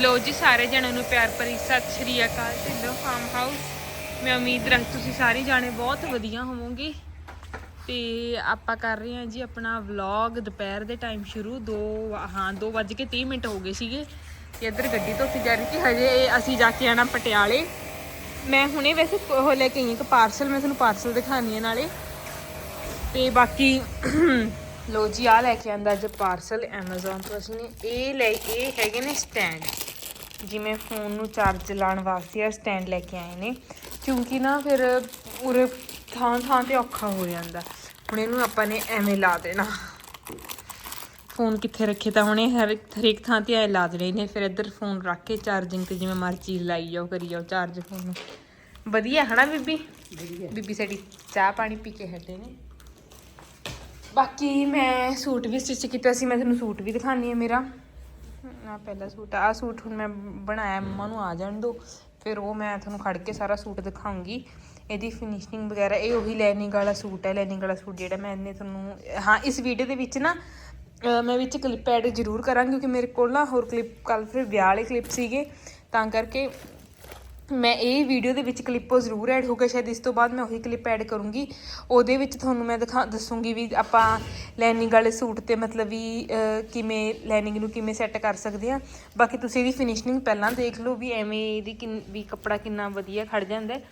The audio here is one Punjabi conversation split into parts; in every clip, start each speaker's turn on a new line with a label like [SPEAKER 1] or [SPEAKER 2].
[SPEAKER 1] ਲੋ ਜੀ, ਸਾਰੇ ਜਣਿਆਂ ਨੂੰ ਪਿਆਰ ਭਰੀ ਸਤਿ ਸ਼੍ਰੀ ਅਕਾਲ, ਢਿੱਲੋਂ ਫਾਰਮ ਹਾਊਸ ਮੈਂ ਉਮੀਦ ਰੱਖ ਤੁਸੀਂ ਸਾਰੇ ਜਾਣੇ ਬਹੁਤ ਵਧੀਆ ਹੋਵੋਗੇ। ਤੇ ਆਪਾਂ ਕਰ ਰਹੇ ਹਾਂ ਜੀ ਆਪਣਾ ਵਲੌਗ ਦੁਪਹਿਰ ਦੇ ਟਾਈਮ ਸ਼ੁਰੂ 2 ਹਾਂ 2:30 ਮਿੰਟ ਹੋ ਗਏ ਸੀਗੇ। ਤੇ ਇੱਧਰ ਗੱਡੀ ਧੋਤੀ ਜਾ ਰਹੀ ਸੀ, ਹਜੇ ਅਸੀਂ ਜਾ ਕੇ ਆਣਾ ਪਟਿਆਲੇ। ਮੈਂ ਹੁਣੇ ਵੈਸੇ ਉਹ ਲੈ ਕੇ ਆਈ ਇੱਕ ਪਾਰਸਲ ਮੈਂ ਤੁਹਾਨੂੰ ਪਾਰਸਲ ਦਿਖਾਣੀ ਹੈ ਨਾਲੇ। ਤੇ ਬਾਕੀ ਲੋ ਜੀ ਆ ਲੈ ਕੇ ਆਂਦਾ ਅੱਜ ਪਾਰਸਲ Amazon ਤੋਂ। ਅਸੀਂ ਨੇ ਇਹ ਲੈ, ਇਹ ਹੈਗੇ ਨੇ ਸਟੈਂਡ ਜਿਵੇਂ ਫੋਨ ਨੂੰ ਚਾਰਜ ਲਾਉਣ ਵਾਸਤੇ ਆ ਸਟੈਂਡ ਲੈ ਕੇ ਆਏ ਨੇ। ਕਿਉਂਕਿ ਨਾ ਫਿਰ ਉਰੇ ਥਾਂ ਥਾਂ ਤੇ ਔਖਾ ਹੋ ਜਾਂਦਾ। ਹੁਣ ਇਹਨੂੰ ਆਪਾਂ ਨੇ ਐਵੇਂ ਲਾ ਦੇਣਾ। ਫੋਨ ਕਿੱਥੇ ਰੱਖੇ ਤਾਂ ਹੁਣੇ ਹਰ ਹਰੇਕ ਥਾਂ ਤੇ ਐ ਲਾ ਦੇਣੇ ਨੇ। ਫਿਰ ਇੱਧਰ ਫੋਨ ਰੱਖ ਕੇ ਚਾਰਜਿੰਗ ਤੇ ਜਿਵੇਂ ਮਰਜ਼ੀ ਲਾਈ ਜਾਓ ਕਰੀ ਜਾਓ ਚਾਰਜ ਫੋਨ ਨੂੰ। ਵਧੀਆ ਹਨਾ ਬੀਬੀ? ਬੀਬੀ ਸਾਡੀ ਚਾਹ ਪਾਣੀ ਪੀ ਕੇ ਹਟੇ ਨੇ। ਬਾਕੀ ਮੈਂ ਸੂਟ ਵੀ ਸਟਿਚ ਕੀਤਾ ਸੀ ਮੈਂ ਤੁਹਾਨੂੰ ਸੂਟ ਵੀ ਦਿਖਾਣੀ ਹੈ ਮੇਰਾ। ਆ ਪਹਿਲਾ ਸੂਟ ਆ। ਸੂਟ ਹੁਣ ਮੈਂ ਬਣਾਇਆ, ਮੰਮਾ ਨੂੰ ਆ ਜਾਣ ਦੋ। ਫਿਰ ਉਹ ਮੈਂ ਤੁਹਾਨੂੰ ਖੜ ਕੇ ਸਾਰਾ ਸੂਟ ਦਿਖਾਉਂਗੀ। ਇਹਦੀ ਫਿਨਿਸ਼ਿੰਗ ਵਗੈਰਾ, ਇਹ ਉਹੀ ਲੈਨਿੰਗ ਵਾਲਾ ਸੂਟ ਹੈ ਲੈਨਿੰਗ ਵਾਲਾ ਸੂਟ ਜਿਹੜਾ ਮੈਂ ਇਹਨੇ ਤੁਹਾਨੂੰ, ਹਾਂ, ਇਸ ਵੀਡੀਓ ਦੇ ਵਿੱਚ ਨਾ, ਅਹ ਮੈਂ ਵਿੱਚ ਕਲਿੱਪ ਐਡ ਜ਼ਰੂਰ ਕਰਾਂਗੀ, ਕਿਉਂਕਿ ਮੇਰੇ ਕੋਲ ਨਾ ਹੋਰ ਕਲਿੱਪ ਕੱਲ ਫਿਰ ਵਿਆਹ ਵਾਲੇ ਕਲਿੱਪ ਸੀਗੇ। ਤਾਂ ਕਰਕੇ ਮੈਂ ਇਹ ਵੀਡੀਓ ਦੇ ਵਿੱਚ ਕਲਿੱਪੋ ਜ਼ਰੂਰ ਐਡ ਹੋਊਗਾ ਸ਼ਾਇਦ ਇਸ ਤੋਂ ਬਾਅਦ ਮੈਂ ਉਹੀ ਕਲਿੱਪ ਐਡ ਕਰੂੰਗੀ। ਉਹਦੇ ਵਿੱਚ ਤੁਹਾਨੂੰ ਮੈਂ ਦਿਖਾ, ਦੱਸੂੰਗੀ ਵੀ ਆਪਾਂ ਲੈਨਿੰਗ ਵਾਲੇ ਸੂਟ ਤੇ ਮਤਲਬ ਵੀ ਕਿਵੇਂ ਲੈਨਿੰਗ ਨੂੰ ਕਿਵੇਂ ਸੈੱਟ ਕਰ ਸਕਦੇ ਆ ਬਾਕੀ ਤੁਸੀਂ ਇਹਦੀ ਫਿਨਿਸ਼ਿੰਗ ਪਹਿਲਾਂ ਦੇਖ ਲਓ ਵੀ ਐਵੇਂ ਇਹਦੀ ਕਿੰਨ, ਵੀ ਕੱਪੜਾ ਕਿੰਨਾ ਵਧੀਆ ਖੜ ਜਾਂਦਾ ਹੈ।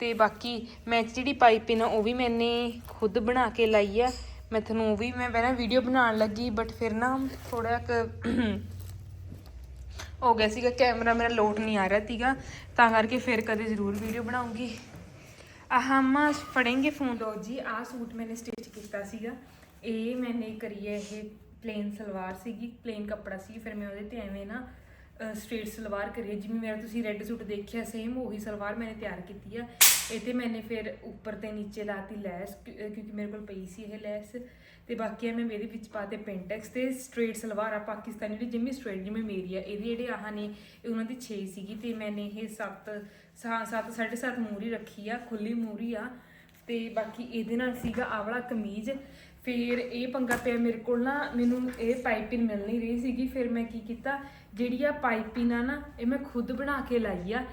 [SPEAKER 1] ਤੇ ਬਾਕੀ ਮੈਂ ਜਿਹੜੀ ਪਾਈਪਿੰਗ ਆ ਉਹ ਵੀ ਮੈਨੇ ਖੁਦ ਬਣਾ ਕੇ ਲਾਈ ਆ। ਮੈਂ ਤੁਹਾਨੂੰ ਉਹ ਵੀ, ਮੈਂ ਪਹਿਲਾਂ ਵੀਡੀਓ ਬਣਾਉਣ ਲੱਗੀ ਬਟ ਫਿਰ ਨਾ ਥੋੜਾ ਕੁ ਹੋ ਗਿਆ ਸੀਗਾ ਕੈਮਰਾ ਮੇਰਾ ਲੋਡ ਨਹੀਂ ਆ ਰਿਹਾ ਸੀਗਾ, ਤਾਂ ਕਰਕੇ ਫਿਰ ਕਦੇ ਜ਼ਰੂਰ ਵੀਡੀਓ ਬਣਾਉਂਗੀ। ਆਹਮਾ ਫੜेंगे ਫੋਨ ਲੋ ਜੀ, ਆਹ ਸੂਟ ਮੈਨੇ ਸਟਿਚ ਕੀਤਾ ਸੀਗਾ। ਇਹ ਮੈਨੇ ਕਰੀ ਹੈ ਇਹ ਪਲੇਨ ਸਲਵਾਰ ਸੀਗੀ ਪਲੇਨ ਕੱਪੜਾ ਸੀ, ਫਿਰ ਮੈਂ ਉਹਦੇ ਤੇ ਐਵੇਂ ਨਾ ਸਟ੍ਰੇਟ ਸਲਵਾਰ ਕਰੀ ਜਿਵੇਂ ਮੇਰਾ ਤੁਸੀਂ ਰੈੱਡ ਸੂਟ ਦੇਖਿਆ ਸੇਮ ਉਹੀ ਸਲਵਾਰ ਮੈਨੇ ਤਿਆਰ ਕੀਤੀ ਆ। ਇਹ ਤੇ ਮੈਨੇ ਫਿਰ ਉੱਪਰ ਤੇ ਨੀਚੇ ਲਾਤੀ ਲੈਸ ਕਿਉਂਕਿ ਮੇਰੇ ਕੋਲ ਪਈ ਸੀ ਇਹ ਲੈਸ। ਤੇ ਬਾਕੀ ਆ ਮੈਂ ਮੇਰੇ ਵਿੱਚ ਪਾਤੇ ਪੈਂਟੈਕਸ ਤੇ ਸਟ੍ਰੇਟ ਸਲਵਾਰ ਆ ਪਾਕਿਸਤਾਨੀ ਜਿਹੜੀ ਜਿੰਮੀ ਸਟ੍ਰੇਟ ਜਿਵੇਂ ਮੇਰੀ ਆ। ਇਹਦੇ ਜਿਹੜੇ ਆਹ ਨੇ, ਇਹ ਉਹਨਾਂ ਦੀ 6 ਸੀਗੀ ਤੇ ਮੈਨੇ ਇਹ 7 7 7.5 ਮੂਰੀ ਰੱਖੀ ਆ, ਖੁੱਲੀ ਮੂਰੀ ਆ। ਤੇ ਬਾਕੀ ਇਹਦੇ ਨਾਲ ਸੀਗਾ ਆਵਲਾ ਕਮੀਜ਼। ਫਿਰ ਇਹ ਪੰਗਾ ਪਿਆ ਮੇਰੇ ਕੋਲ ਨਾ, ਮੈਨੂੰ ਇਹ ਪਾਈਪਿੰਗ ਮਿਲ ਨਹੀਂ ਰਹੀ ਸੀਗੀ। ਫਿਰ ਮੈਂ ਕੀ ਕੀਤਾ, ਜਿਹੜੀ ਆ ਪਾਈਪਿੰਗ ਆ ਨਾ, ਇਹ ਮੈਂ ਖੁਦ ਬਣਾ ਕੇ ਲਾਈ ਆ।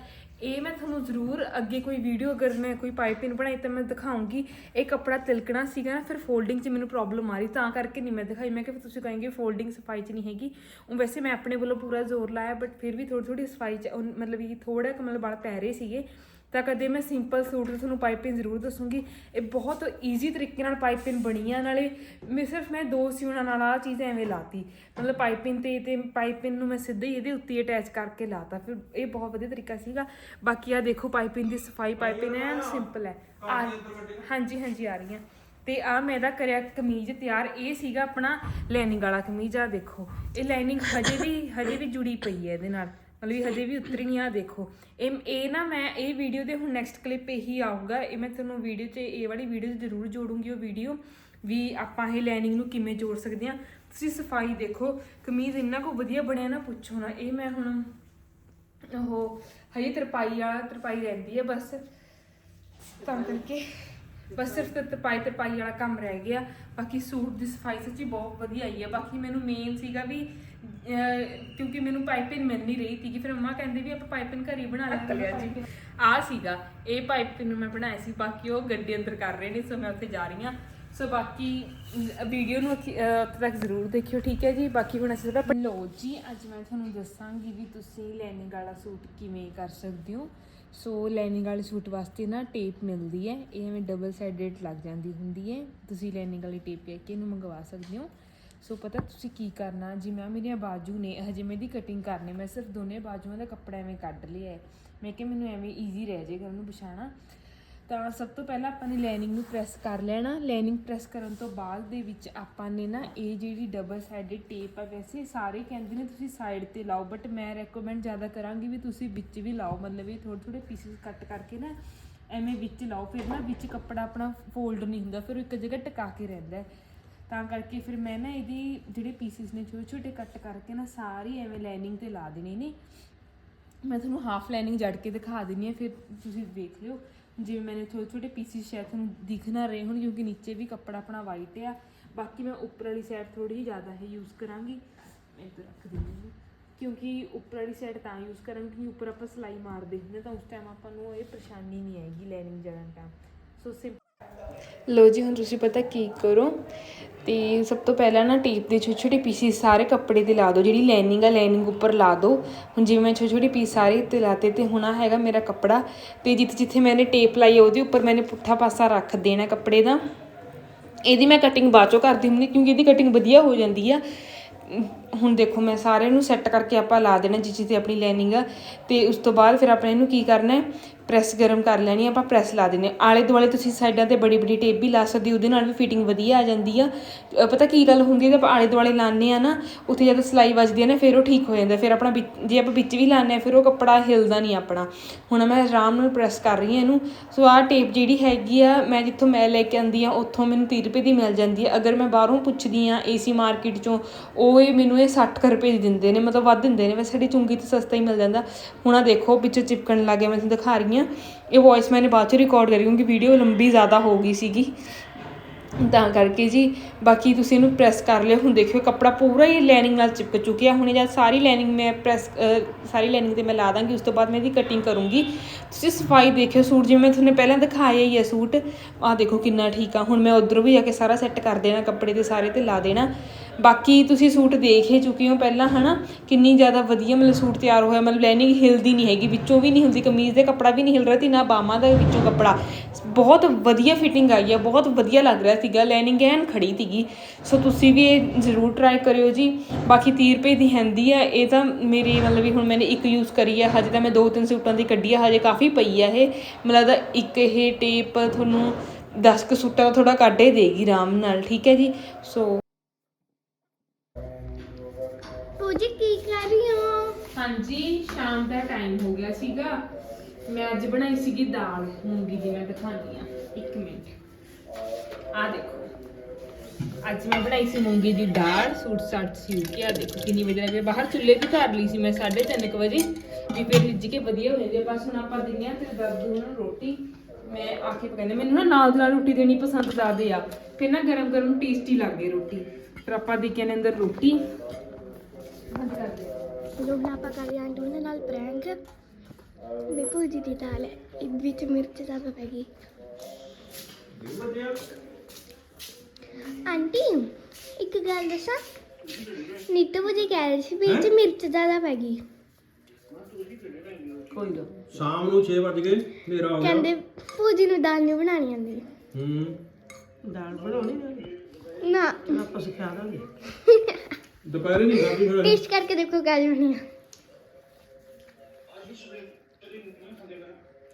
[SPEAKER 1] ਇਹ ਮੈਂ ਤੁਹਾਨੂੰ ਜ਼ਰੂਰ ਅੱਗੇ ਕੋਈ ਵੀਡੀਓ ਅਗਰ ਮੈਂ ਕੋਈ ਪਾਈਪਿੰਗ ਬਣਾਈ ਤਾਂ ਮੈਂ ਦਿਖਾਉਂਗੀ। ਇਹ ਕੱਪੜਾ ਤਿਲਕਣਾ ਸੀਗਾ ਨਾ, ਫਿਰ ਫੋਲਡਿੰਗ 'ਚ ਮੈਨੂੰ ਪ੍ਰੋਬਲਮ ਆ ਰਹੀ, ਤਾਂ ਕਰਕੇ ਨਹੀਂ ਮੈਂ ਦਿਖਾਈ। ਮੈਂ ਕਿ ਤੁਸੀਂ ਕਹੋਗੇ ਫੋਲਡਿੰਗ ਸਫ਼ਾਈ 'ਚ ਨਹੀਂ ਹੈਗੀ। ਉਹ ਵੈਸੇ ਮੈਂ ਆਪਣੇ ਵੱਲੋਂ ਪੂਰਾ ਜ਼ੋਰ ਲਾਇਆ ਬਟ ਫਿਰ ਵੀ ਥੋੜੀ ਥੋੜੀ ਸਫ਼ਾਈ 'ਚ ਮਤਲਬ ਕਿ ਥੋੜਾ ਕੁ ਮਤਲਬ ਵਾਲ ਪੈ ਰਹੇ ਸੀਗੇ। ਤਾਂ ਕਦੇ ਮੈਂ ਸਿੰਪਲ ਸੂਟ ਤੇ ਤੁਹਾਨੂੰ ਪਾਈਪਿੰਗ ਜ਼ਰੂਰ ਦੱਸੂਗੀ। ਇਹ ਬਹੁਤ ਈਜ਼ੀ ਤਰੀਕੇ ਨਾਲ ਪਾਈਪਿੰਗ ਬਣੀ ਆ ਨਾਲੇ ਮੈਂ ਸਿਰਫ ਮੈਂ ਦੋ ਸਿਉਣਾ ਨਾਲ ਆ ਚੀਜ਼ ਐਵੇਂ ਲਾਤੀ। ਮਤਲਬ ਪਾਈਪਿੰਗ ਤੇ ਤੇ ਪਾਈਪਿੰਗ ਨੂੰ ਮੈਂ ਸਿੱਧਾ ਹੀ ਇਹਦੇ ਉੱਤੇ ਅਟੈਚ ਕਰਕੇ ਲਾਤਾ। ਫਿਰ ਇਹ ਬਹੁਤ ਵਧੀਆ ਤਰੀਕਾ ਸੀਗਾ। ਬਾਕੀ ਆ ਦੇਖੋ ਪਾਈਪਿੰਗ ਦੀ ਸਫ਼ਾਈ ਪਾਈਪਿੰਗ ਐ ਸਿੰਪਲ ਹੈ। ਹਾਂਜੀ ਹਾਂਜੀ ਆ ਰਹੀਆਂ। ਤੇ ਆ ਮੈਂ ਇਹਦਾ ਕਰਿਆ ਕਮੀਜ਼ ਤਿਆਰ। ਇਹ ਸੀਗਾ ਆਪਣਾ ਲਾਈਨਿੰਗ ਵਾਲਾ ਕਮੀਜ਼ ਆ ਦੇਖੋ। ਇਹ ਲਾਈਨਿੰਗ ਹਜੇ ਵੀ ਹਜੇ ਵੀ ਜੁੜੀ ਪਈ ਹੈ ਇਹਦੇ ਨਾਲ। ਮਤਲਬ ਵੀ ਹਜੇ ਵੀ ਉਤਰੀ ਨਹੀਂ ਆ, ਦੇਖੋ। ਇਹ ਇਹ ਨਾ ਮੈਂ ਇਹ ਵੀਡੀਓ ਦੇ ਹੁਣ ਨੈਕਸਟ ਕਲਿੱਪ ਇਹੀ ਆਊਗਾ। ਇਹ ਮੈਂ ਤੁਹਾਨੂੰ ਵੀਡੀਓ 'ਚ, ਇਹ ਵਾਲੀ ਵੀਡੀਓ 'ਚ ਜ਼ਰੂਰ ਜੋੜੂੰਗੀ ਉਹ ਵੀਡੀਓ ਵੀ ਆਪਾਂ ਇਹ ਲਾਈਨਿੰਗ ਨੂੰ ਕਿਵੇਂ ਜੋੜ ਸਕਦੇ ਹਾਂ ਤੁਸੀਂ ਸਫ਼ਾਈ ਦੇਖੋ, ਕਮੀਜ਼ ਇੰਨਾ ਕੋ ਵਧੀਆ ਬਣਿਆ ਨਾ, ਪੁੱਛੋ ਨਾ। ਇਹ ਮੈਂ ਹੁਣ ਉਹ ਹਜੇ ਤਰਪਾਈ ਵਾਲਾ ਤਰਪਾਈ ਰਹਿੰਦੀ ਹੈ ਬਸ। ਤਾਂ ਕਰਕੇ ਬਸ ਸਿਰਫ ਤੇ ਤਰਪਾਈ ਤਰਪਾਈ ਵਾਲਾ ਕੰਮ ਰਹਿ ਗਿਆ। ਬਾਕੀ ਸੂਟ ਦੀ ਸਫ਼ਾਈ ਸੱਚੀ ਬਹੁਤ ਵਧੀਆ ਆਈ ਹੈ ਬਾਕੀ ਮੈਨੂੰ ਮੇਨ ਸੀਗਾ ਵੀ ਅਹ, ਕਿਉਂਕਿ ਮੈਨੂੰ ਪਾਈਪਿੰਗ ਮਿਲ ਨਹੀਂ ਰਹੀ ਸੀਗੀ। ਫਿਰ ਮੰਮਾ ਕਹਿੰਦੇ ਵੀ ਆਪਾਂ ਪਾਈਪਿੰਗ ਘਰ ਹੀ ਬਣਾ ਲੈਂਦੇ ਆ ਜੀ। ਆ ਸੀਗਾ। ਇਹ ਪਾਈਪਿੰਗ ਮੈਂ ਬਣਾਇਆ ਸੀ। ਬਾਕੀ ਉਹ ਗੱਡੀ ਅੰਦਰ ਕਰ ਰਹੇ ਨੇ ਸੋ ਮੈਂ ਉੱਥੇ ਜਾ ਰਹੀ ਹਾਂ। ਸੋ ਬਾਕੀ ਵੀਡੀਓ ਨੂੰ ਅਖੀ- ਅਹ, ਉੱਥੇ ਤੱਕ ਜ਼ਰੂਰ ਦੇਖਿਓ ਠੀਕ ਹੈ ਜੀ? ਬਾਕੀ ਹੁਣ ਅਸੀਂ ਥੋੜਾ ਲੋ ਜੀ ਅੱਜ ਮੈਂ ਤੁਹਾਨੂੰ ਦੱਸਾਂਗੀ ਵੀ ਤੁਸੀਂ ਲਾਈਨਿੰਗ ਵਾਲਾ ਸੂਟ ਕਿਵੇਂ ਕਰ ਸਕਦੇ ਹੋ। ਸੋ ਲਾਈਨਿੰਗ ਵਾਲੇ ਸੂਟ ਵਾਸਤੇ ਨਾ ਟੇਪ ਮਿਲਦੀ ਹੈ। ਇਹ ਐਵੇਂ ਡਬਲ ਸਾਈਡਡ ਲੱਗ ਜਾਂਦੀ ਹੁੰਦੀ ਹੈ। ਤੁਸੀਂ ਲਾਈਨਿੰਗ ਵਾਲੀ ਟੇਪ ਲੈ ਕੇ ਇਹਨੂੰ ਮੰਗਵਾ ਸਕਦੇ ਹੋ। ਸੋ ਪਤਾ ਤੁਸੀਂ ਕੀ ਕਰਨਾ? ਜਿਵੇਂ ਆਹ ਮੇਰੀਆਂ ਬਾਜੂ ਨੇ ਹਜੇ ਮੈਂ ਦੀ ਕਟਿੰਗ ਕਰਨੀ, ਮੈਂ ਸਿਰਫ ਦੋਨੇ ਬਾਜੂਆਂ ਦਾ ਕੱਪੜਾ ਐਵੇਂ ਕੱਢ ਲਿਆ ਹੈ। ਮੈਂ ਕਿਹਾ ਮੈਨੂੰ ਐਵੇਂ ਈਜ਼ੀ ਰਹਿ ਜਾਏਗਾ ਉਹਨੂੰ ਵਿਛਾਣਾ ਤਾਂ ਸਭ ਤੋਂ ਪਹਿਲਾਂ ਆਪਾਂ ਨੇ ਲਾਈਨਿੰਗ ਨੂੰ ਪ੍ਰੈਸ ਕਰ ਲੈਣਾ। ਲਾਈਨਿੰਗ ਪ੍ਰੈਸ ਕਰਨ ਤੋਂ ਬਾਅਦ ਦੇ ਵਿੱਚ ਆਪਾਂ ਨੇ ਨਾ ਇਹ ਜਿਹੜੀ ਡਬਲ ਸਾਈਡਡ ਟੇਪ ਆ, ਵੈਸੇ ਸਾਰੇ ਕਹਿੰਦੇ ਨੇ ਤੁਸੀਂ ਸਾਈਡ ਤੇ ਲਾਓ ਬਟ ਮੈਂ ਰეკਮੈਂਡ ਜ਼ਿਆਦਾ ਕਰਾਂਗੀ ਵੀ ਤੁਸੀਂ ਵਿੱਚ ਵੀ ਲਾਓ। ਮਤਲਬ ਇਹ ਥੋੜੇ ਥੋੜੇ ਪੀਸਸ ਕੱਟ ਕਰਕੇ ਨਾ ਐਵੇਂ ਵਿੱਚ ਲਾਓ। ਫਿਰ ਨਾ ਵਿੱਚ ਕੱਪੜਾ ਆਪਣਾ ਫੋਲਡ ਨਹੀਂ ਹੁੰਦਾ, ਫਿਰ ਉਹ ਇੱਕ ਜਗ੍ਹਾ ਟਿਕਾ ਕੇ ਰਹਿੰਦਾ ਤਾਂ ਕਰਕੇ ਫਿਰ ਮੈਂ ਨਾ ਇਹਦੀ ਜਿਹੜੇ ਪੀਸਿਸ ਨੇ ਛੋਟੇ ਛੋਟੇ ਕੱਟ ਕਰਕੇ ਨਾ ਸਾਰੀ ਐਵੇਂ ਲਾਈਨਿੰਗ ਤੇ ਲਾ ਦੇਣੀ ਨੇ। ਮੈਂ ਤੁਹਾਨੂੰ ਹਾਫ ਲਾਈਨਿੰਗ ਜੜ ਕੇ ਦਿਖਾ ਦਿੰਨੀ ਆ ਫਿਰ ਤੁਸੀਂ ਦੇਖ ਲਿਓ। ਜਿਵੇਂ ਮੈंने ਛੋਟੇ ਛੋਟੇ ਪੀਸਿਸ ਸ਼ਾਇਦ ਤੁਹਾਨੂੰ ਦਿਖ ਨਾ ਰਹੇ ਹੋਣ, ਕਿਉਂਕਿ ਨੀਚੇ ਵੀ ਕੱਪੜਾ ਆਪਣਾ ਵਾਈਟ ਆ। ਬਾਕੀ ਮੈਂ ਉੱਪਰ ਵਾਲੀ ਸਾਈਡ ਥੋੜੀ ਜਿਹੀ ਜ਼ਿਆਦਾ ਇਹ ਯੂਜ਼ ਕਰਾਂਗੀ। ਮੈਂ ਇੱਧਰ ਰੱਖ ਦਿੰਦੀ ਹਾਂ। ਕਿਉਂਕਿ ਉੱਪਰ ਵਾਲੀ ਸਾਈਡ ਤਾਂ ਯੂਜ਼ ਕਰਾਂਗੇ ਕਿ ਉੱਪਰ ਆਪਾਂ ਸਲਾਈ ਮਾਰਦੇ ਹੁੰਦੇ ਤਾਂ ਉਸ ਟਾਈਮ ਆਪਾਂ ਨੂੰ ਇਹ ਪਰੇਸ਼ਾਨੀ ਨਹੀਂ ਆਏਗੀ ਲਾਈਨਿੰਗ ਜੜਨ ਟਾਈਮ ਸੋ ਸਿੰਪਲ ਲੋ ਜੀ, ਹੁਣ ਤੁਸੀਂ ਪਤਾ ਕੀ ਕਰੋ? ਤੇ ਸਭ ਤੋਂ ਪਹਿਲਾਂ ਨਾ ਟੇਪ ਦੇ ਛੋਟੇ ਛੋਟੇ ਪੀਸਿਸ ਸਾਰੇ ਕੱਪੜੇ ਤੇ ਲਾ ਦਿਓ, ਜਿਹੜੀ ਲਾਈਨਿੰਗ ਆ, ਲਾਈਨਿੰਗ ਉੱਪਰ ਲਾ ਦਿਓ। ਹੁਣ ਜਿਵੇਂ ਮੈਂ ਛੋਟੇ ਛੋਟੇ ਪੀਸ ਸਾਰੇ ਤੇ ਲਾਤੇ ਤੇ ਹੁਣ ਹੈਗਾ ਮੇਰਾ ਕੱਪੜਾ ਤੇ ਜਿੱਥੇ ਜਿੱਥੇ ਮੈंने ਟੇਪ ਲਾਈ ਆ, ਉਹਦੇ ਉੱਪਰ ਮੈਨੇ ਪੁੱਠਾ ਪਾਸਾ ਰੱਖ ਦੇਣਾ ਕੱਪੜੇ ਦਾ। ਇਹਦੀ ਮੈਂ ਕਟਿੰਗ ਬਾਅਦ ਚੋਂ ਕਰਦੀ ਹੁੰਦੀ ਕਿਉਂਕਿ ਇਹਦੀ ਕਟਿੰਗ ਵਧੀਆ ਹੋ ਜਾਂਦੀ ਆ। ਹੁਣ ਦੇਖੋ, ਮੈਂ ਸਾਰੇ ਨੂੰ ਸੈੱਟ ਕਰਕੇ ਆਪਾਂ ਲਾ ਦੇਣਾ ਜਿਸ ਤੇ ਆਪਣੀ ਲਾਈਨਿੰਗ ਆ। ਤੇ ਉਸ ਤੋਂ ਬਾਅਦ ਫਿਰ ਆਪਾਂ ਇਹਨੂੰ ਕੀ ਕਰਨਾ ਪ੍ਰੈਸ ਗਰਮ ਕਰ ਲੈਣੀ ਆ, ਆਪਾਂ ਪ੍ਰੈਸ ਲਾ ਦਿੰਨੇ ਆ। ਆਲੇ ਦੁਆਲੇ ਤੁਸੀਂ ਸਾਈਡਾਂ ਤੇ ਬੜੀ ਬੜੀ ਟੇਪ ਵੀ ਲਾ ਸਕਦੇ ਉਹਦੇ ਨਾਲ ਵੀ ਫਿਟਿੰਗ ਵਧੀਆ ਆ ਜਾਂਦੀ ਆ। ਪਤਾ ਕੀ ਗੱਲ ਹੁੰਦੀ ਹੈ ਜੇ ਆਪਾਂ ਆਲੇ ਦੁਆਲੇ ਲਾਉਂਦੇ ਆ ਨਾ ਉੱਥੇ ਜਦੋਂ ਸਿਲਾਈ ਵੱਜਦੀ ਹੈ ਨਾ ਫਿਰ ਉਹ ਠੀਕ ਹੋ ਜਾਂਦਾ। ਫਿਰ ਆਪਣਾ ਵਿੱਚ- ਜੇ ਆਪਾਂ ਵਿੱਚ ਵੀ ਲਾਉਂਦੇ ਆ ਫਿਰ ਉਹ ਕੱਪੜਾ ਹਿਲਦਾ ਨਹੀਂ ਆਪਣਾ। ਹੁਣ ਮੈਂ ਆਰਾਮ ਨਾਲ ਪ੍ਰੈਸ ਕਰ ਰਹੀ ਹਾਂ ਇਹਨੂੰ। ਸੋ ਆਹ ਟੇਪ ਜਿਹੜੀ ਹੈਗੀ ਆ ਮੈਂ ਜਿੱਥੋਂ ਮੈਂ ਲੈ ਕੇ ਆਂਦੀ ਆ ਉੱਥੋਂ ਮੈਨੂੰ 30 ਰੁਪਏ ਦੀ ਮਿਲ ਜਾਂਦੀ ਹੈ ਅਗਰ ਮੈਂ ਬਾਹਰੋਂ ਪੁੱਛਦੀ ਆ ਏਸੀ ਮਾਰਕੀਟ ਚੋਂ ਉਹ ਇਹ ਮੈਨੂੰ ਇਹ 60 ਕੁ ਰੁਪਏ ਦੀ ਦਿੰਦੇ ਨੇ ਮਤਲਬ ਵੱਧ ਦਿੰਦੇ ਨੇ। ਵੈਸੇ ਸਾਡੀ ਚੁੰਗੀ ਤੇ ਸਸਤਾ ਹੀ ਮਿਲ ਜਾਂਦਾ। ਹੁਣ ਆ ਦੇਖੋ ਵਿੱਚੋਂ ਚਿਪਕਣ ਲੱਗ ਗਿਆ ਮੈਂ ਤੁਹਾਨੂੰ ਦਿਖਾ ਰਹੀ ਹਾਂ ਇਹ ਵੌਇਸ ਮੈंने ਬਾਅਦ ਚ ਰਿਕਾਰਡ ਕਰੀ ਕਿਉਂਕਿ ਵੀਡੀਓ ਲੰਬੀ ਜ਼ਿਆਦਾ ਹੋ ਗਈ ਸੀਗੀ। ਤਾਂ ਕਰਕੇ ਜੀ, ਬਾਕੀ ਤੁਸੀਂ ਇਹਨੂੰ ਪ੍ਰੈਸ ਕਰ ਲਿਓ। ਹੁਣ ਦੇਖਿਓ, ਕੱਪੜਾ ਪੂਰਾ ਹੀ ਲਾਈਨਿੰਗ ਨਾਲ ਚਿਪਕ ਚੁੱਕਿਆ ਹੁਣ ਜਦ ਸਾਰੀ ਲਾਈਨਿੰਗ ਮੈਂ ਪ੍ਰੈਸ ਸਾਰੀ ਲਾਈਨਿੰਗ ਤੇ ਮੈਂ ਲਾ ਦਾਂਗੀ, ਉਸ ਤੋਂ ਬਾਅਦ ਮੈਂ ਇਹਦੀ ਕਟਿੰਗ ਕਰੂੰਗੀ। ਤੁਸੀਂ ਸਫ਼ਾਈ ਦੇਖਿਓ ਸੂਟ, ਜਿਵੇਂ ਮੈਂ ਤੁਹਾਨੂੰ ਪਹਿਲਾਂ ਦਿਖਾਇਆ ਹੀ ਹੈ ਸੂਟ, ਆਹ ਦੇਖੋ ਕਿੰਨਾ ਠੀਕ ਆ। ਹੁਣ ਮੈਂ ਉਧਰੋਂ ਵੀ ਜਾ ਕੇ ਸਾਰਾ ਸੈੱਟ ਕਰ ਦੇਣਾ, ਕੱਪੜੇ ਤੇ ਸਾਰੇ ਤੇ ਲਾ ਦੇਣਾ। ਬਾਕੀ ਤੁਸੀਂ ਸੂਟ ਦੇਖ ਹੀ ਚੁੱਕੇ ਹੋ ਪਹਿਲਾਂ, ਹਨਾ? ਕਿੰਨੀ ਜ਼ਿਆਦਾ ਵਧੀਆ ਮਤਲਬ ਸੂਟ ਤਿਆਰ ਹੋਇਆ। ਮਤਲਬ ਲਾਈਨਿੰਗ ਹਿਲਦੀ ਨਹੀਂ ਹੈਗੀ, ਵਿੱਚੋਂ ਵੀ ਨਹੀਂ ਹਿਲਦੀ, ਕਮੀਜ਼ ਦੇ ਕੱਪੜਾ ਵੀ ਨਹੀਂ ਹਿਲ ਰਿਹਾ ਤੇ ਨਾ ਬਾਹਾਂ ਦਾ ਵਿੱਚੋਂ ਕੱਪੜਾ। ਬਹੁਤ ਵਧੀਆ ਫਿਟਿੰਗ ਆਈ ਹੈ ਬਹੁਤ ਵਧੀਆ ਲੱਗ ਰਿਹਾ। ਸੀਗਾ ਲਾਈਨਿੰਗ ਐਨ ਖੜੀ ਸੀਗੀ। ਸੋ ਤੁਸੀਂ ਵੀ ਇਹ ਜ਼ਰੂਰ ਟਰਾਈ ਕਰਿਓ ਜੀ। ਬਾਕੀ 30 ਰੁਪਏ ਦੀ ਹੈਂਦੀ ਆ ਇਹ ਤਾਂ ਮੇਰੀ ਮਤਲਬ ਵੀ ਹੁਣ ਮੈंने ਇੱਕ ਯੂਜ਼ ਕਰੀ ਹੈ ਹਜੇ ਤਾਂ ਮੈਂ ਦੋ ਤਿੰਨ ਸੂਟਾਂ ਦੀ ਕੱਢੀ ਹੈ ਹਜੇ ਕਾਫੀ ਪਈ ਹੈ ਇਹ। ਮੈਨੂੰ ਲੱਗਦਾ ਇੱਕ ਇਹ ਟੇਪ ਤੁਹਾਨੂੰ 10 ਕੁ ਸੂਟਾਂ ਦਾ ਥੋੜਾ ਕੱਢ ਦੇਗੀ ਆਰਾਮ ਨਾਲ ਠੀਕ ਹੈ ਜੀ? ਸੋ
[SPEAKER 2] ਪੂਜੀ ਕੀ ਕਰ ਰਹੀ ਹੋ?
[SPEAKER 1] ਹਾਂਜੀ ਸ਼ਾਮ ਦਾ ਟਾਈਮ ਹੋ ਗਿਆ ਸੀਗਾ। ਮੈਂ ਅੱਜ ਬਣਾਈ ਸੀਗੀ ਦਾਲ ਮੂੰਗੀ ਦੀ ਮੈਂ ਦਿਖਾਣੀ ਆ ਇੱਕ ਮਿੰਟ। ਆ ਦੇਖੋ। ਅੱਜ ਮੈਂ ਬਣਾਈ ਸੀ ਮੂੰਗੀ ਦੀ ਦਾਲ ਸੂਟ ਸਾਟ ਸੀ ਕਿ ਆ ਦੇਖੋ ਕਿੰਨੀ ਵਧੀਆ ਲੱਗ। ਬਾਹਰ ਚੁੱਲ੍ਹੇ ਤੇ ਧਰ ਲਈ ਸੀ ਮੈਂ 3:30 ਵਜੇ। ਵੀ ਫਿਰ ਰਿੱਝ ਕੇ ਵਧੀਆ ਹੋ ਜਾਂਦੀ ਬਸ ਹੁਣ ਆਪਾਂ ਦਿੰਨੇ ਆ ਤੇ ਦਾਦੂ ਨੂੰ ਰੋਟੀ। ਮੈਂ ਆ ਕੇ ਪਕਾਉਂਦੇ ਮੈਨੂੰ ਨਾ ਨਾਲ ਨਾਲ ਰੋਟੀ ਦੇਣੀ ਪਸੰਦ ਕਰਦੇ ਆ। ਫਿਰ ਨਾ ਗਰਮ ਗਰਮ ਟੇਸਟੀ ਲੱਗਦੀ ਰੋਟੀ। ਫਿਰ ਆਪਾਂ ਦੇ ਕੇ ਨੇ ਅੰਦਰ ਰੋਟੀ। ਬੰਦ ਕਰ ਦੇ
[SPEAKER 2] ਚਲੋ ਹੁਣ ਆਪਾਂ ਕਰ ਆਂਟੀ ਦੇ ਨਾਲ ਪ੍ਰੈਂਕ ਮੈਂ ਪੂਜੀ ਦੀ ਦਾਲ ਹੈ। ਇਹ ਵਿੱਚ ਮਿਰਚ ਜ਼ਿਆਦਾ ਪੈ ਗਈ। ਆਂਟੀ ਇੱਕ ਗੱਲ ਦੱਸਾਂ? ਨੀਤੂ ਪੂਜੀ ਕਹਿ ਰਹੀ ਸੀ ਵਿੱਚ ਮਿਰਚ ਜ਼ਿਆਦਾ ਪੈ ਗਈ।
[SPEAKER 1] ਕੋਈ ਨਾ
[SPEAKER 3] ਸ਼ਾਮ ਨੂੰ 6 ਵਜ ਗਏ ਹਨੇਰਾ ਹੋ ਗਿਆ।
[SPEAKER 2] ਕਹਿੰਦੇ ਪੂਜੀ ਨੂੰ ਦਾਲ ਨਹੀਂ ਬਣਾਣੀ ਆਉਂਦੀ।
[SPEAKER 3] ਹੂੰ।
[SPEAKER 4] ਦਾਲ ਬਣਾਉਣੀ ਨਾ।
[SPEAKER 2] ਨਾ
[SPEAKER 4] ਆਪਾਂ ਸਿਖਾ ਦਾਂਗੇ।
[SPEAKER 3] ਦੁਪਹਿਰੇ ਨਹੀਂ ਖਾਧੀ ਫਿਰ।
[SPEAKER 2] ਟੇਸਟ ਕਰਕੇ ਦੇਖੋ ਕਿਆ ਬਣੀ ਆ।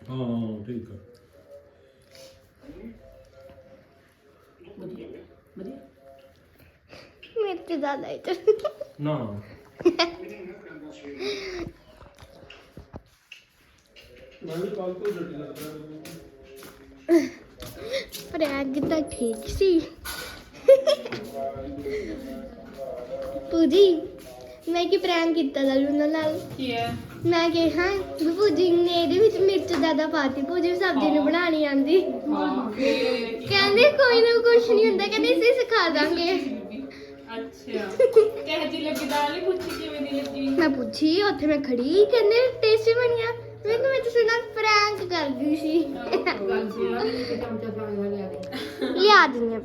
[SPEAKER 3] ਹਾਂ ਠੀਕ ਆ।
[SPEAKER 4] ਵਧੀਆ।
[SPEAKER 2] ਜ਼ਿਆਦਾ ਹੈ
[SPEAKER 3] ਨਾ। ਮੈਂ ਵੀ ਕੱਲ ਤੋਂ ਡੱਟੀ ਲੱਗਦਾ
[SPEAKER 2] ਪ੍ਰੈਂਕ ਤਾਂ ਠੀਕ ਸੀ। ਪੂਜੀ ਮੈਂ ਕੀ ਪ੍ਰੈਂਕ ਕੀਤਾ ਉਹਨਾਂ ਨਾਲ?
[SPEAKER 1] ਕੀ ਹੈ?
[SPEAKER 2] ਮੈਂ ਕਿਹਾ ਵੀ ਪੂਜੀ ਨੇ ਇਹਦੇ ਵਿੱਚ ਮਿਰਚ ਜ਼ਿਆਦਾ ਪਾਤੀ ਪੂਜੀ ਨੂੰ ਸਬਜ਼ੀ ਨੂੰ ਬਣਾਣੀ ਆਂਦੀ। ਕਹਿੰਦੇ ਕੋਈ ਨਾ ਕੁਛ ਨਹੀਂ ਹੁੰਦਾ ਕਹਿੰਦੇ ਅਸੀਂ ਸਿਖਾ ਦਾਂਗੇ।
[SPEAKER 1] ਅੱਛਾ। ਕਿਹੋ ਜਿਹੀ ਲੱਗੀ ਦਾਲ ਨਹੀਂ ਪੁੱਛੀ ਕਿਵੇਂ ਦੀ ਲੱਗੀ?
[SPEAKER 2] ਮੈਂ ਪੁੱਛੀ ਉੱਥੇ ਮੈਂ ਖੜੀ ਕਹਿੰਦੇ ਟੇਸਟੀ ਬਣਿਆ ਮੈਂ ਕਿਹਾ ਮੈਂ ਤੁਸੀਂ ਨਾਲ ਪ੍ਰੈਂਕ ਕਰਦੀ ਸੀ।
[SPEAKER 1] ਗੱਲ ਸੁਣਾ
[SPEAKER 2] ਲਿਆ ਦਿੰਦੇ ਆ।